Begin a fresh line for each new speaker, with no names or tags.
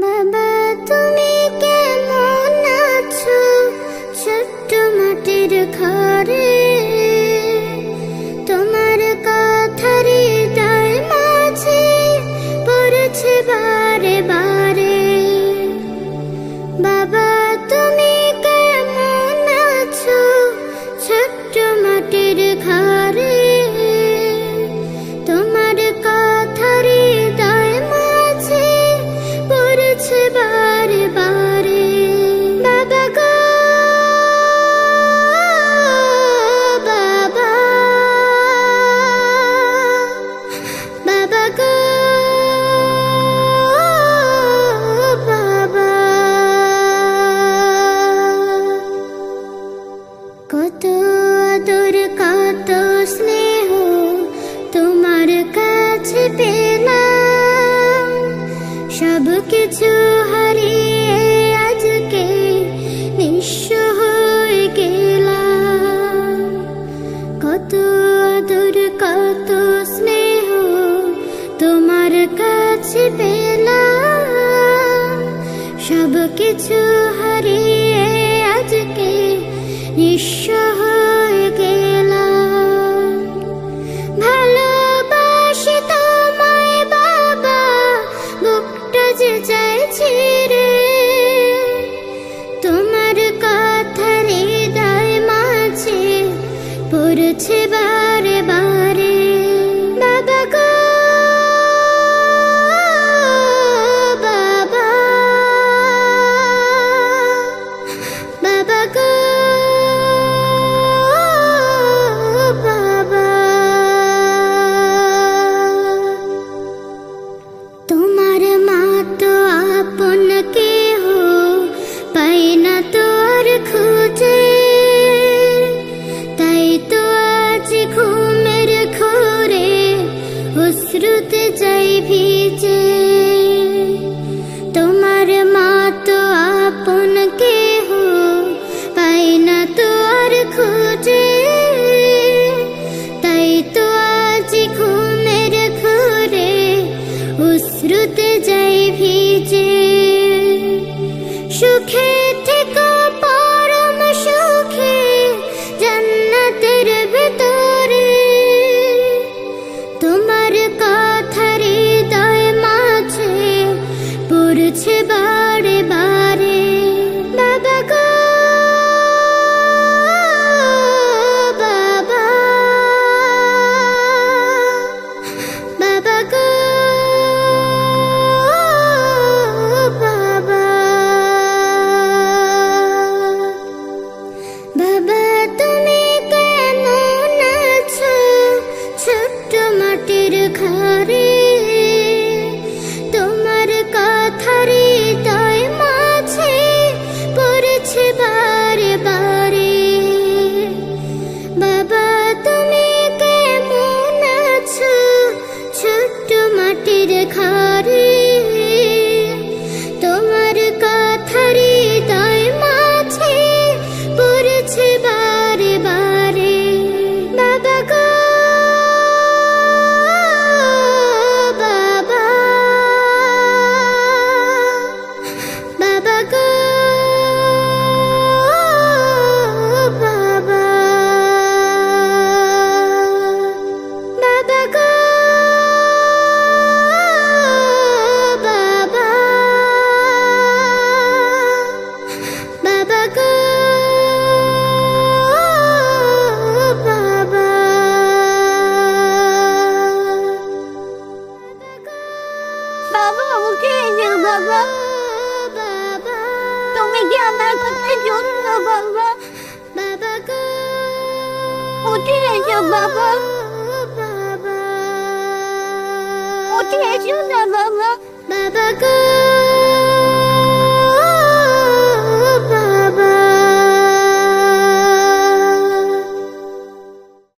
বাবা তোমার তাই বারে। বাবা কাছে পেলাম সব কিছু হারিয়ে through 제발해봐 বাবা। বাবা তুমি
কি আমার কথা বাবা।
বাবা গো
বাবা।
这
也是的妈
妈爸哥。